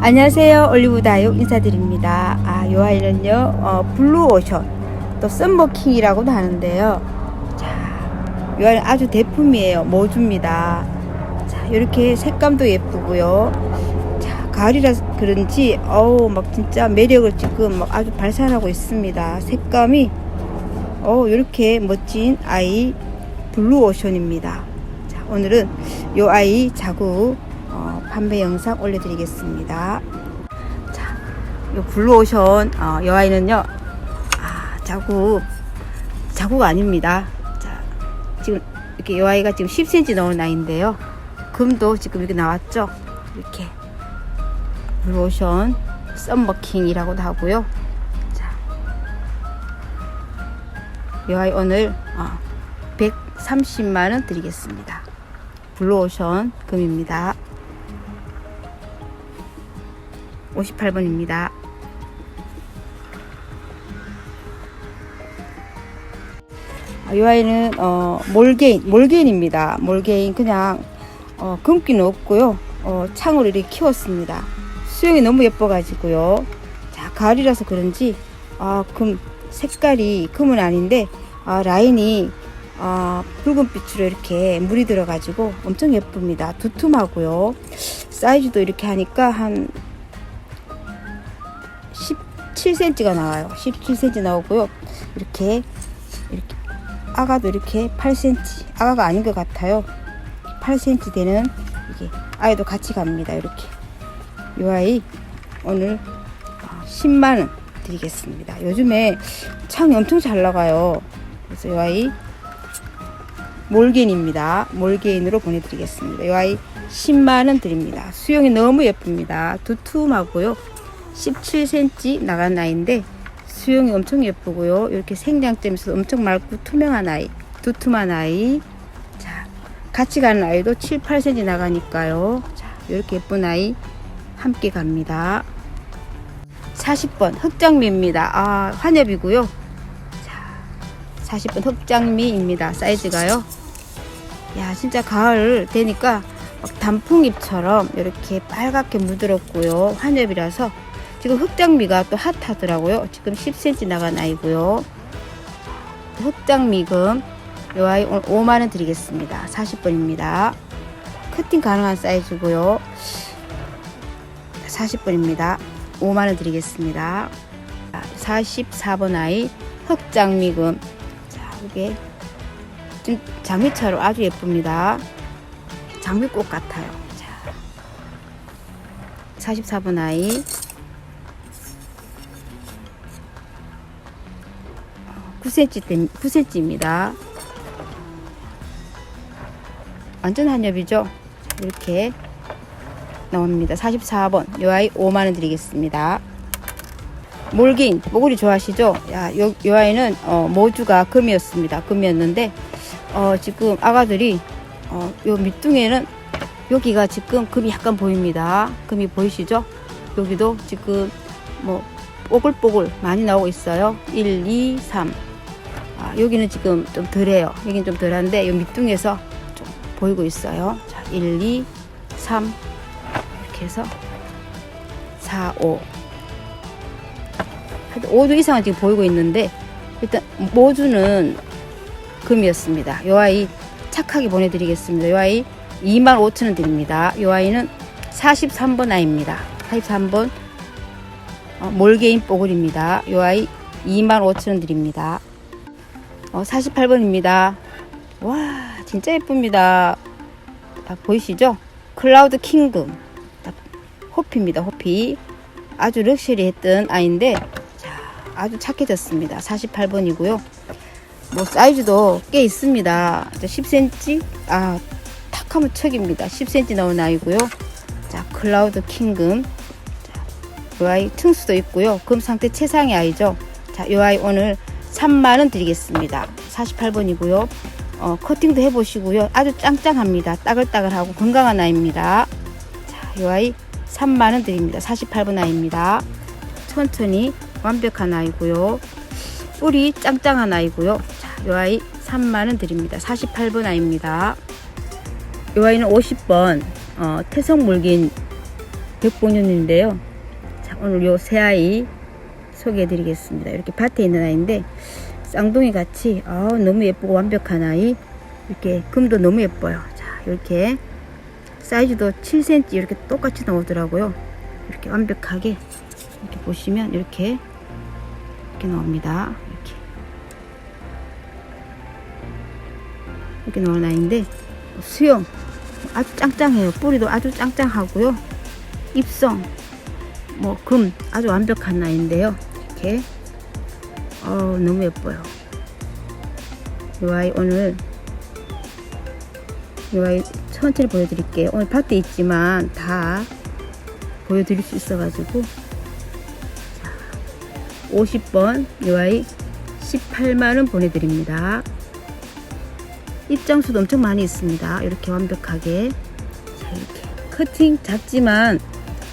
안녕하세요. 올리브 다육 인사드립니다. 아, 요 아이는요, 어, 블루 오션, 또 썸머킹이라고도 하는데요. 자, 요 아이는 아주 대품이에요. 모주입니다. 자, 이렇게 색감도 예쁘고요. 자, 가을이라 그런지, 어우, 막 진짜 매력을 지금 막 아주 발산하고 있습니다. 색감이, 어우, 이렇게 멋진 아이 블루 오션입니다. 자, 오늘은 요 아이 자구 어, 판매 영상 올려드리겠습니다. 자, 요 블루오션 어, 요 아이는요, 아, 자구 자구가 아닙니다. 자, 지금 이렇게 요 아이가 지금 10cm 나온 아이인데요. 금도 지금 이렇게 나왔죠. 이렇게 블루오션 썸머킹이라고도 하고요. 자, 요 아이 오늘 어, 130만 원 드리겠습니다. 블루오션 금입니다. 58번입니다. 이 아이는 어, 몰개인, 몰개인입니다. 몰개인 그냥 어, 금기는 없고요. 어, 창으로 이렇게 키웠습니다. 수영이 너무 예뻐가지고요. 자 가을이라서 그런지 아, 금 색깔이 금은 아닌데 아, 라인이 아, 붉은빛으로 이렇게 물이 들어가지고 엄청 예쁩니다. 두툼하고요. 사이즈도 이렇게 하니까 한 17cm가 나와요. 17cm 나오고요. 이렇게 이렇게 아가도 이렇게 8cm 아가가 아닌 것 같아요. 8cm 되는 이게 아이도 같이 갑니다. 이렇게 이 아이 오늘 10만 원 드리겠습니다. 요즘에 창이 엄청 잘 나가요. 그래서 이 아이 몰개인입니다. 몰개인으로 보내드리겠습니다. 이 아이 10만원 드립니다. 수영이 너무 예쁩니다. 두툼하고요. 17cm 나간 아이인데 수영이 엄청 예쁘고요. 이렇게 생장점에서 엄청 맑고 투명한 아이, 두툼한 아이. 자, 같이 가는 아이도 7, 8cm 나가니까요. 자, 이렇게 예쁜 아이 함께 갑니다. 40번 흑장미입니다. 아, 환엽이고요. 자, 40번 흑장미입니다. 사이즈가요. 야, 진짜 가을 되니까 막 단풍잎처럼 이렇게 빨갛게 물들었고요. 환엽이라서 지금 흑장미가 또 핫하더라고요. 지금 10cm 나간 아이고요. 흑장미금 이 아이 오늘 5만원 드리겠습니다. 40번입니다. 커팅 가능한 사이즈고요. 40번입니다. 5만원 드리겠습니다. 44번 아이 흑장미금 자 이게 좀 장미처럼 아주 예쁩니다. 장미꽃 같아요. 자, 44번 아이 9cm, 9cm입니다. 완전 한엽이죠? 이렇게 나옵니다. 44번. 요 아이 5만원 드리겠습니다. 몰긴, 모구리 좋아하시죠? 야, 요, 요 아이는, 어, 모주가 금이었습니다. 금이었는데, 어, 지금 아가들이, 어, 요 밑둥에는 여기가 지금 금이 약간 보입니다. 금이 보이시죠? 여기도 지금 뭐 뽀글뽀글 많이 나오고 있어요. 1, 2, 3. 아, 여기는 지금 좀 덜해요. 여기는 좀 덜한데 이 밑둥에서 좀 보이고 있어요. 자, 1, 2, 3 이렇게 해서 4, 5. 하여튼 5도 이상은 지금 보이고 있는데 일단 모주는 금이었습니다. 요 아이 착하게 보내드리겠습니다. 요 아이 25,000원 드립니다. 요 아이는 43번 아이입니다. 43번 어, 몰개인 뽀글입니다. 요 아이 25,000원 드립니다. 어, 48번입니다. 와, 진짜 예쁩니다. 아, 보이시죠? 클라우드 킹금. 호피입니다, 호피. 아주 럭셔리 했던 아이인데, 자, 아주 착해졌습니다. 48번이고요. 뭐, 사이즈도 꽤 있습니다. 10cm? 아, 탁 하면 척입니다. 10cm 나온 아이고요. 자, 클라우드 킹금. 자, 이 아이 층수도 있고요. 금 상태 최상의 아이죠. 자, 이 아이 오늘 3만원 드리겠습니다. 48번이고요. 어, 커팅도 해보시고요. 아주 짱짱합니다. 따글따글하고 건강한 아이입니다. 자, 이 아이 3만원 드립니다. 48번 아이입니다. 천천히 완벽한 아이고요. 뿔이 짱짱한 아이고요. 자, 이 아이 3만원 드립니다. 48번 아이입니다. 이 아이는 50번 어, 태성물긴 백봉윤인데요. 자, 오늘 요 새 아이 소개해 드리겠습니다. 이렇게 밭에 있는 아이인데, 쌍둥이 같이, 아 너무 예쁘고 완벽한 아이. 이렇게 금도 너무 예뻐요. 자, 이렇게 사이즈도 7cm 이렇게 똑같이 나오더라고요. 이렇게 완벽하게 이렇게 보시면 이렇게 이렇게 나옵니다. 이렇게 이렇게 나오는 아이인데 수영 아주 짱짱해요. 뿌리도 아주 짱짱하고요. 입성 뭐 금 아주 완벽한 아이인데요. 이렇게 어 너무 예뻐요. 이 아이 오늘 이 아이 천천히 보여드릴게요. 오늘 밭에 있지만 다 보여드릴 수 있어가지고 자, 50번 이 아이 18만원 보내드립니다. 입장수도 엄청 많이 있습니다. 이렇게 완벽하게 자 이렇게 커팅 작지만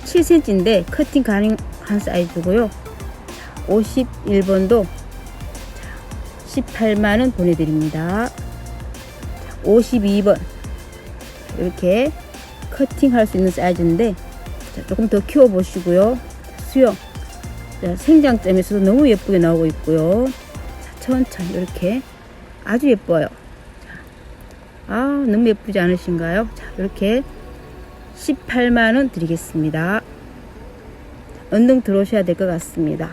7cm인데 커팅 가능한 사이즈고요. 51번도 18만원 보내드립니다. 52번 이렇게 커팅할 수 있는 사이즈인데 자, 조금 더 키워 보시고요. 수영 자, 생장점에서도 너무 예쁘게 나오고 있고요. 자, 천천히 이렇게 아주 예뻐요. 자, 아 너무 예쁘지 않으신가요? 자 이렇게 18만 원 드리겠습니다. 언능 들어오셔야 될 것 같습니다.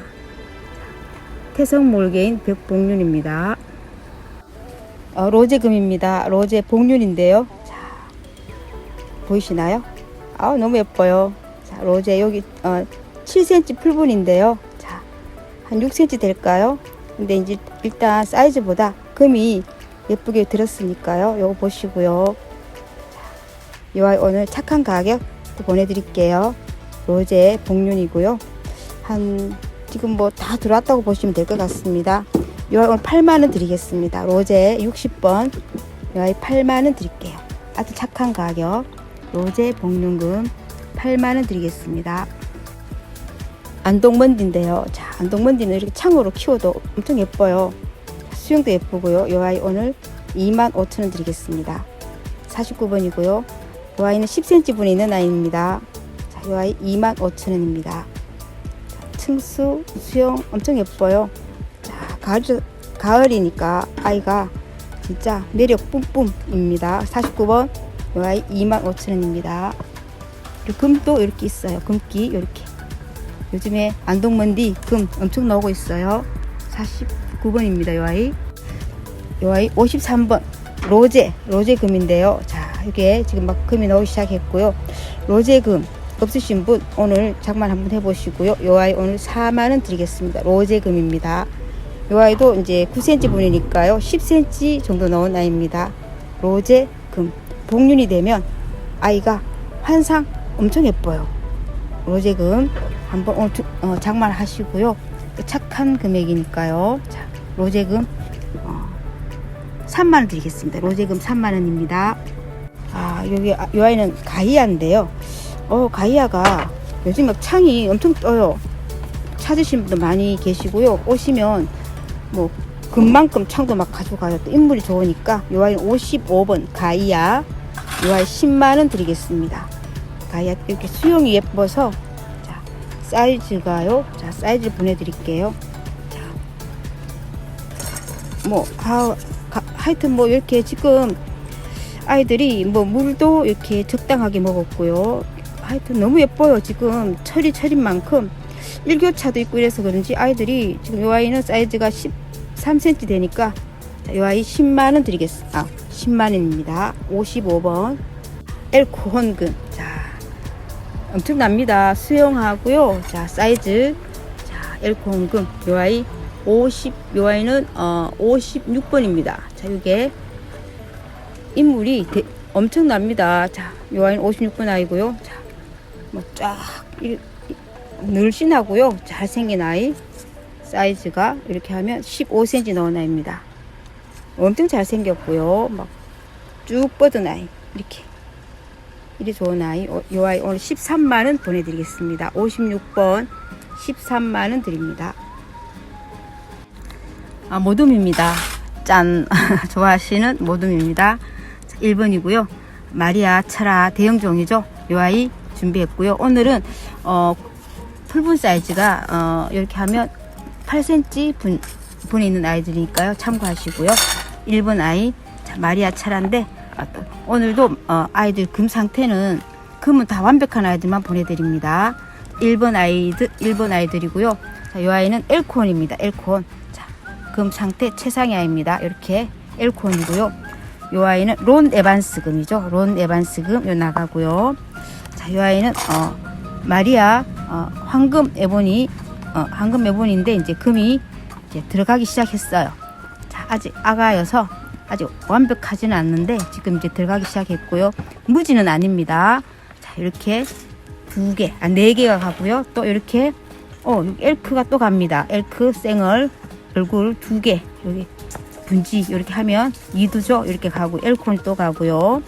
태성 몰개인 백봉륜입니다. 어, 로제금입니다. 로제 복륜인데요. 자, 보이시나요? 아 너무 예뻐요. 자, 로제 여기 어, 7cm 풀분인데요. 자, 한 6cm 될까요? 근데 이제 일단 사이즈보다 금이 예쁘게 들었으니까요. 요거 보시고요. 자, 요 아이 오늘 착한 가격 또 보내드릴게요. 로제 복륜이고요. 한 지금 뭐 다 들어왔다고 보시면 될 것 같습니다. 요 아이 오늘 8만원 드리겠습니다. 로제 60번 요 아이 8만원 드릴게요. 아주 착한 가격 로제 복륜금 8만원 드리겠습니다. 안동먼디인데요. 자, 안동먼디는 이렇게 창으로 키워도 엄청 예뻐요. 수영도 예쁘고요. 요 아이 오늘 2만 5천원 드리겠습니다. 49번이고요. 요 아이는 10cm 분이 있는 아이입니다. 자, 요 아이 2만 5천원입니다. 층수, 수영 엄청 예뻐요. 자, 가을, 가을이니까 아이가 진짜 매력 뿜뿜입니다. 49번 요 아이 2만 5천원입니다. 그리고 금도 이렇게 있어요. 금기 이렇게. 요즘에 안동먼디 금 엄청 나오고 있어요. 49번입니다. 요 아이. 요 아이 53번 로제 로제 금인데요. 자 이게 지금 막 금이 나오기 시작했고요. 로제 금 없으신 분 오늘 장만 한번 해보시고요. 요 아이 오늘 4만 원 드리겠습니다. 로제 금입니다. 요 아이도 이제 9cm 분이니까요. 10cm 정도 나온 아이입니다. 로제 금 복륜이 되면 아이가 환상 엄청 예뻐요. 로제금 한번 오늘 두- 어, 장만 하시고요. 또 착한 금액이니까요. 자, 로제금 어, 3만 원 드리겠습니다. 로제금 3만 원입니다. 아 여기 아, 이 아이는 가이아인데요. 어 가이아가 요즘 막 창이 엄청 떠요. 찾으신 분도 많이 계시고요. 오시면 뭐 금만큼 창도 막 가져가요. 또 인물이 좋으니까 이 아이는 55번 가이아 이 아이 10만 원 드리겠습니다. 가이아 이렇게 수영이 예뻐서 자 사이즈가요. 자 사이즈 보내드릴게요. 뭐 아, 가- 하여튼 뭐 이렇게 지금 아이들이 뭐 물도 이렇게 적당하게 먹었고요. 하여튼 너무 예뻐요. 지금 철이 철인 만큼 일교차도 있고 이래서 그런지 아이들이 지금 요 아이는 사이즈가 13cm 되니까 자, 요 아이 10만 원 드리겠습니다. 아, 10만 원입니다. 55번 엘코혼근 자 엄청납니다. 수영하고요. 자 사이즈 자 엘코혼근 요 아이 50, 요 아이는 어, 56번입니다. 자, 이게 인물이 대- 엄청납니다. 자, 요 아이는 56번 아이고요. 자, 뭐 쫙, 이- 이- 늘씬하고요. 잘생긴 아이. 사이즈가 이렇게 하면 15cm 나온 아이입니다. 엄청 잘생겼고요. 막 쭉 뻗은 아이. 이렇게. 이리 좋은 아이. 어, 요 아이 오늘 13만원 보내드리겠습니다. 56번 13만원 드립니다. 아, 모둠입니다. 짠. 좋아하시는 모둠입니다. 1번이고요. 마리아 차라 대형종이죠. 요 아이 준비했고요. 오늘은 어, 풀분 사이즈가 어, 이렇게 하면 8cm 분, 분에 있는 아이들이니까요. 참고하시고요. 1번 아이 자, 마리아 차란데 오늘도 어, 아이들 금 상태는 금은 다 완벽한 아이들만 보내드립니다. 1번 아이들 1번 아이들이고요. 자, 이 아이는 엘콘입니다. 엘콘. 자, 금 상태 최상의 아이입니다. 이렇게 엘콘이고요. 이 아이는 론 에반스 금이죠. 론 에반스 금요 나가고요. 자, 이 아이는 어, 마리아 어, 황금 에보니 어, 황금 에보니인데 이제 금이 이제 들어가기 시작했어요. 자, 아직 아가여서 아직 완벽하지는 않는데 지금 이제 들어가기 시작했고요. 무지는 아닙니다. 자, 이렇게 두 개, 아, 네 개가 가고요. 또 이렇게 어, 엘크가 또 갑니다. 엘크 생얼 얼굴 두 개. 여기 분지 이렇게 하면 이두죠. 이렇게 가고 엘콘이 또 가고요.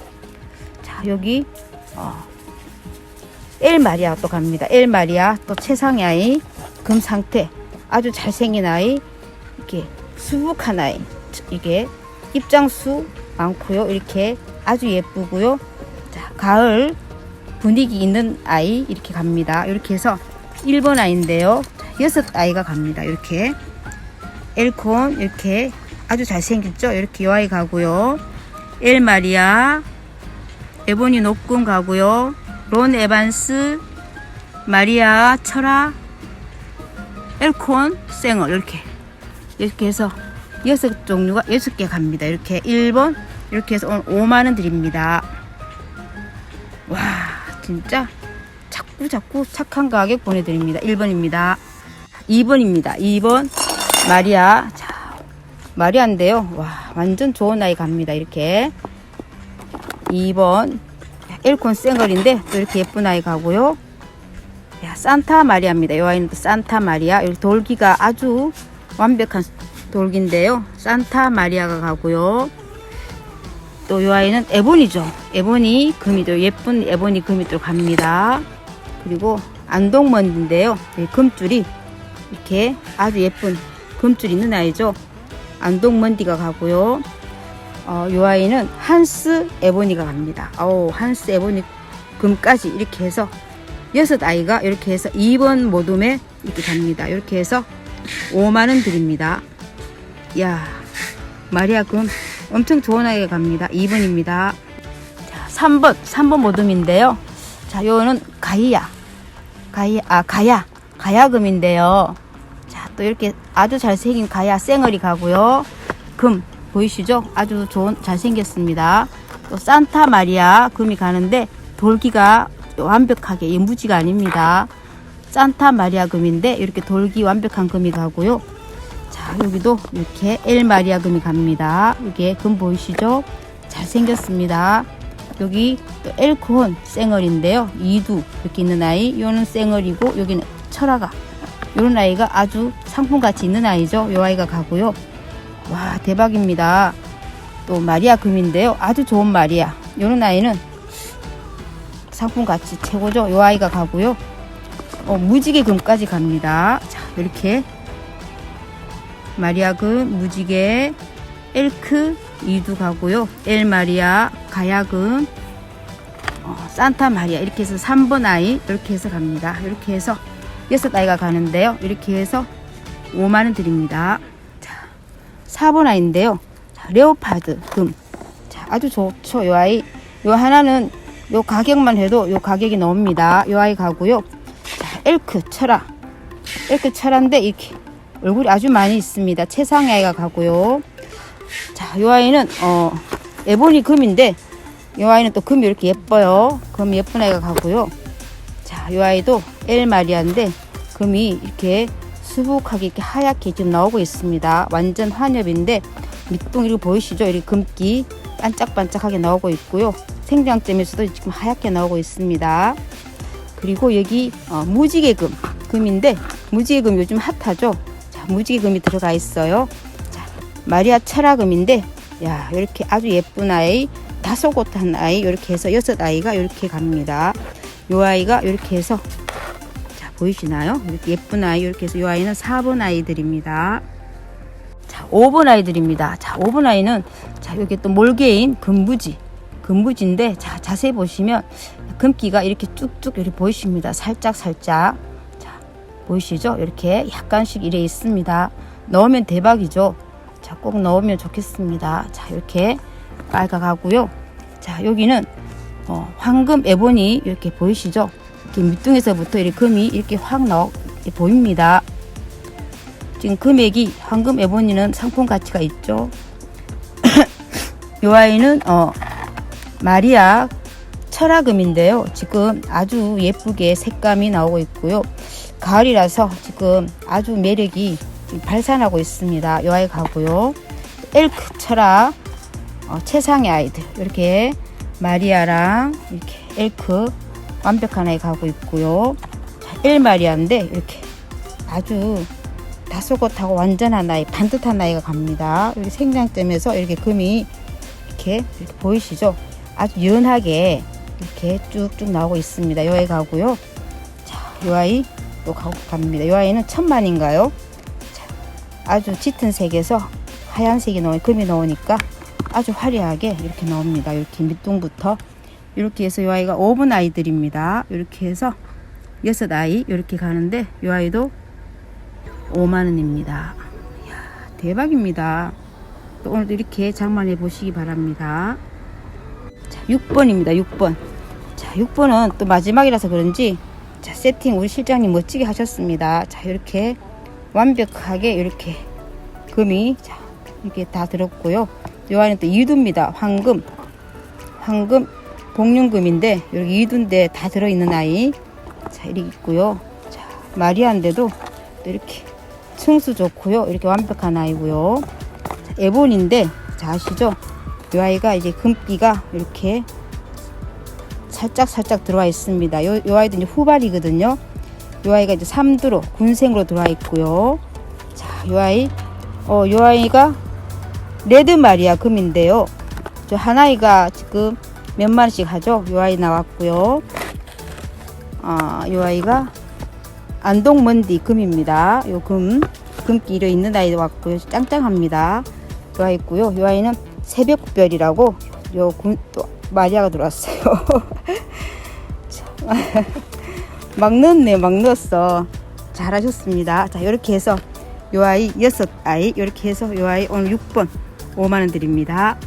자, 여기 어, 엘 마리아 또 갑니다. 엘 마리아 또 최상의 아이 금 상태 아주 잘생긴 아이 이렇게 수북한 아이 이게 입장수 많고요. 이렇게 아주 예쁘고요. 자, 가을 분위기 있는 아이 이렇게 갑니다. 이렇게 해서 1번 아이인데요. 자, 여섯 아이가 갑니다. 이렇게 엘콘 이렇게 아주 잘생겼죠? 이렇게 요 아이 가고요. 엘 마리아 에보니 녹금 가고요. 론 에반스 마리아 철아 엘콘 생얼 이렇게 이렇게 해서 여섯 종류가 여섯 개 갑니다. 이렇게 1번 이렇게 해서 오늘 5만 원 드립니다. 와 진짜 자꾸 자꾸 착한 가격 보내드립니다. 1번입니다. 2번입니다. 2번 마리아 자 마리아인데요. 와 완전 좋은 아이 갑니다. 이렇게 2번 엘콘 생얼인데 또 이렇게 예쁜 아이 가고요. 야, 산타 마리아입니다. 이 아이는 또 산타 마리아. 여기 돌기가 아주 완벽한 돌기인데요. 산타 마리아가 가고요. 또 이 아이는 에보니죠. 에보니 금이도 예쁜 에보니 금이 또 갑니다. 그리고 안동먼인데요. 네, 금줄이 이렇게 아주 예쁜 금줄 있는 아이죠. 안동먼디가 가고요. 어, 이 아이는 한스 에보니가 갑니다. 오, 한스 에보니 금까지 이렇게 해서 여섯 아이가 이렇게 해서 2번 모둠에 이렇게 갑니다. 이렇게 해서 5만 원 드립니다. 야, 마리아 금 엄청 좋은 아이가 갑니다. 2번입니다. 자, 3번, 3번 모둠인데요. 자, 요거는 가이야. 가이야, 아, 가야. 가야금인데요. 자, 또 이렇게 아주 잘생긴 가야 쌩얼이 가고요. 금, 보이시죠? 아주 좋은, 잘생겼습니다. 또 산타 마리아 금이 가는데 돌기가 완벽하게 이 무지가 아닙니다. 산타 마리아 금인데 이렇게 돌기 완벽한 금이 가고요. 자 여기도 이렇게 엘 마리아 금이 갑니다. 이게 금 보이시죠? 잘생겼습니다. 여기 또 엘코혼 쌩얼인데요. 이두 이렇게 있는 아이. 요는 쌩얼이고 여기는 철아가 요런 아이가 아주 상품같이 있는 아이죠. 요 아이가 가고요. 와 대박입니다. 또 마리아 금인데요. 아주 좋은 마리아. 요런 아이는 상품 가치 최고죠. 요 아이가 가고요. 어, 무지개 금까지 갑니다. 자, 이렇게 마리아 금, 무지개, 엘크, 이두 가고요. 엘 마리아, 가야 금, 어, 산타 마리아 이렇게 해서 3번 아이 이렇게 해서 갑니다. 이렇게 해서 여섯 아이가 가는데요. 이렇게 해서 5만 원 드립니다. 자, 4번 아이인데요. 자, 레오파드 금. 자, 아주 좋죠. 요 아이. 요 하나는 요 가격만 해도 요 가격이 나옵니다. 요 아이 가고요. 자, 엘크 철아. 엘크 철아인데 이렇게 얼굴이 아주 많이 있습니다. 최상의 아이가 가고요. 자, 요 아이는 어 에보니 금인데 요 아이는 또 금이 이렇게 예뻐요. 금 예쁜 아이가 가고요. 자, 요 아이도 엘 마리아인데 금이 이렇게 수북하게 이렇게 하얗게 지금 나오고 있습니다. 완전 환엽인데 밑둥 이렇게 보이시죠? 이렇게 금기 반짝반짝하게 나오고 있고요. 생장점에서도 지금 하얗게 나오고 있습니다. 그리고 여기 어, 무지개금 금인데 무지개금 요즘 핫하죠. 자, 무지개금이 들어가 있어요. 자, 마리아 차라금인데 야 이렇게 아주 예쁜 아이 다섯 곳 한 아이 이렇게 해서 여섯 아이가 이렇게 갑니다. 요 아이가 이렇게 해서 자 보이시나요? 이렇게 예쁜 아이 이렇게 해서 요 아이는 4번 아이들입니다. 자 5번 아이들입니다. 자 5번 아이는 자 여기 또 몰개인 금부지 금부지인데 자 자세히 보시면 금기가 이렇게 쭉쭉 이렇게 보이십니다. 살짝 살짝. 자, 보이시죠? 이렇게 약간씩 이래 있습니다. 넣으면 대박이죠. 자, 꼭 넣으면 좋겠습니다. 자, 이렇게 빨가가고요. 자, 여기는 어, 황금 에보니 이렇게 보이시죠? 이렇게 밑둥에서부터 이렇게 금이 이렇게 확 이렇게 보입니다. 지금 금액이 황금 에보니는 상품 가치가 있죠. 요 아이는 어, 마리아 철화금인데요. 지금 아주 예쁘게 색감이 나오고 있고요. 가을이라서 지금 아주 매력이 발산하고 있습니다. 요 아이 가고요. 엘크 철화 어, 최상의 아이들 이렇게 마리아랑 이렇게 엘크 완벽한 아이 가고 있고요. 자, 엘 마리아인데 이렇게 아주 다소곳하고 완전한 아이 반듯한 아이가 갑니다. 여기 생장점에서 이렇게 금이 이렇게, 이렇게 보이시죠? 아주 연하게 이렇게 쭉쭉 나오고 있습니다. 요 아이 가고요. 자, 요 아이 또 가고 갑니다. 요 아이는 천만인가요? 자, 아주 짙은 색에서 하얀색이 나오 금이 나오니까 아주 화려하게 이렇게 나옵니다. 이렇게 밑둥부터 이렇게 해서 요 아이가 5분 아이들입니다. 이렇게 해서 여섯 아이 이렇게 가는데 요 아이도 5만 원입니다. 이야, 대박입니다. 또 오늘도 이렇게 장만해 보시기 바랍니다. 자, 6번입니다. 6번. 자, 6번은 또 마지막이라서 그런지 자, 세팅 우리 실장님 멋지게 하셨습니다. 자, 이렇게 완벽하게 이렇게 금이 자, 이렇게 다 들었고요. 요 안에 또 이두입니다. 황금. 황금 복륜금인데 여기 이두인데 다 들어있는 아이. 자, 이렇게 있고요. 자, 마리아인데도 또 이렇게 층수 좋고요. 이렇게 완벽한 아이고요. 자, 에본인데 자, 아시죠? 이 아이가 이제 금기가 이렇게 살짝 살짝 들어와 있습니다. 요, 요 아이도 이제 후발이거든요. 요 아이가 이제 삼두로 군생으로 들어와 있고요. 자, 요 아이 어, 요 아이가 레드 마리아 금인데요. 저 하나이가 지금 몇만 원씩 하죠. 요 아이 나왔고요. 아, 요 아이가 안동 먼디 금입니다. 요 금, 이려 있는 아이도 왔고요. 짱짱합니다. 요 아이 있고요. 요 아이는 새벽별이라고 요 군, 또 마리아가 들어왔어요. 참. 막 넣었네요. 막 넣었어. 잘하셨습니다. 자, 이렇게 해서 요 아이 여섯 아이 이렇게 해서 요 아이 오늘 6번 5만 원 드립니다.